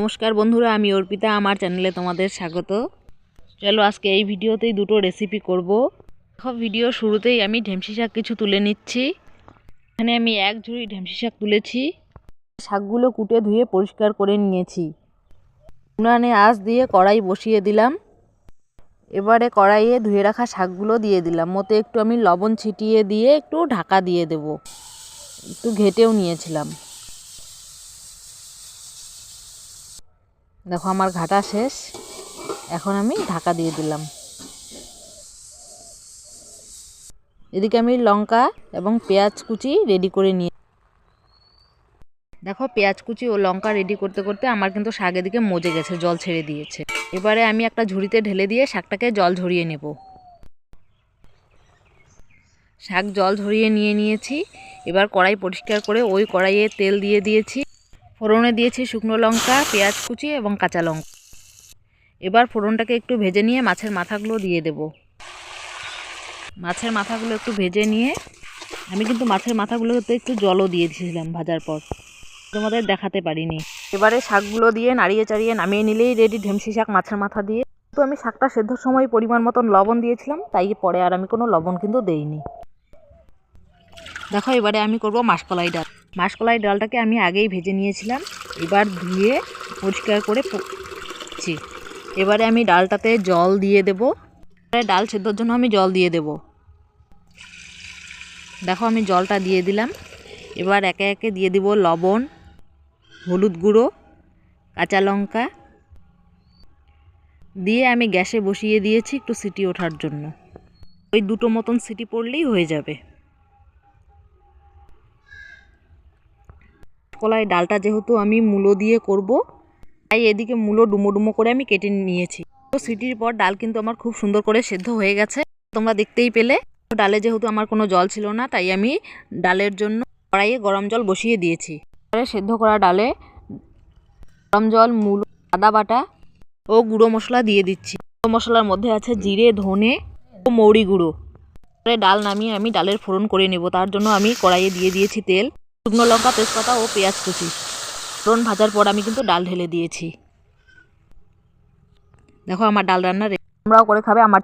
নমস্কার বন্ধুরা, আমি অর্পিতা, আমার চ্যানেলে তোমাদের স্বাগত। চলো আজকে এই ভিডিওতেই দুটো রেসিপি করব। দেখো ভিডিও শুরুতেই আমি ঢেমসি শাক কিছু তুলে নিচ্ছি। এখানে আমি এক ঝুড়ি ঢেমসি শাক তুলেছি। শাকগুলো কুটে ধুয়ে পরিষ্কার করে নিয়েছি। উনানে আঁচ দিয়ে কড়াই বসিয়ে দিলাম। এবারে কড়াইয়ে ধুয়ে রাখা শাকগুলো দিয়ে দিলাম। মতে একটু আমি লবণ ছিটিয়ে দিয়ে একটু ঢাকা দিয়ে দেব। একটু ঘেটেও নিয়েছিলাম। দেখো, আমার ঘাটা শেষ। এখন আমি ঢাকা দিয়ে দিলাম। এদিকে আমি লঙ্কা এবং পেঁয়াজ কুচি রেডি করে নিয়ে দেখো, পেঁয়াজ কুচি ও লঙ্কা রেডি করতে করতে আমার কিন্তু শাক এদিকে মজে গেছে, জল ছেড়ে দিয়েছে। এবারে আমি একটা ঝুড়িতে ঢেলে দিয়ে শাকটাকে জল ঝরিয়ে নেব। শাক জল ঝরিয়ে নিয়ে নিয়েছি। এবার কড়াই পরিষ্কার করে ওই কড়াইয়ে তেল দিয়ে দিয়েছি। ফোড়নে দিয়েছি শুকনো লঙ্কা, পেঁয়াজ কুচি এবং কাঁচা লঙ্কা। এবার ফোড়নটাকে একটু ভেজে নিয়ে মাছের মাথাগুলো দিয়ে দেব। মাছের মাথাগুলো একটু ভেজে নিয়ে আমি কিন্তু মাছের মাথাগুলোতে একটু জলও দিয়ে দিয়েছিলাম ভাজার পর। তোমাদের দেখাতে পারিনি। এবারে শাকগুলো দিয়ে নাড়িয়ে চাড়িয়ে নামিয়ে নিলেই রেডি ঢেমসি শাক মাছের মাথা দিয়ে। তো আমি শাকটা সেদ্ধর সময় পরিমাণ মতন লবণ দিয়েছিলাম, তাই পরে আর আমি কোনো লবণ কিন্তু দেইনি। দেখো এবারে আমি করব মাসকলাই মাসকলাই ডালটাকে আমি আগেই ভেজে নিয়েছিলাম। এবার ধুয়ে পরিষ্কার করে ছি। এবারে আমি ডালটাতে জল দিয়ে দেব। এবারে ডাল সেদ্ধর জন্য আমি জল দিয়ে দেব। দেখো আমি জলটা দিয়ে দিলাম। এবার একে একে দিয়ে দিব লবণ, হলুদ গুঁড়ো, কাঁচা লঙ্কা। দিয়ে আমি গ্যাসে বসিয়ে দিয়েছি একটু সিটি ওঠার জন্য। ওই দুটো মতন সিটি পড়লেই হয়ে যাবে। কলাই ডালটা যেহেতু আমি মূলো দিয়ে করব, তাই এদিকে মূলো ডুমো ডুমো করে আমি কেটে নিয়েছি। তো সিটির পর ডাল কিন্তু আমার খুব সুন্দর করে সেদ্ধ হয়ে গেছে। তোমরা দেখতেই পেলে, ডালে যেহেতু আমার কোনো জল ছিল না, তাই আমি ডালের জন্য কড়াইয়ে গরম জল বসিয়ে দিয়েছি। এবারে সেদ্ধ করা ডালে গরম জল, মূলো, আদা বাটা ও গুঁড়ো মশলা দিয়ে দিচ্ছি। গুঁড়ো মশলার মধ্যে আছে জিরে, ধনে ও মৌরি গুঁড়ো। এবারে ডাল নামিয়ে আমি ডালের ফোড়ন করে নেব, তার জন্য আমি কড়াইয়ে দিয়ে দিয়েছি তেল। শুকনো লঙ্কা, তেজপাতা ও পেঁয়াজ কুচি। ফোড়ন ভাজার পর আমি কিন্তু ডাল ঢেলে দিয়েছি। দেখো আমার ডাল রান্না রে তোমরাও করে খাবে, আমার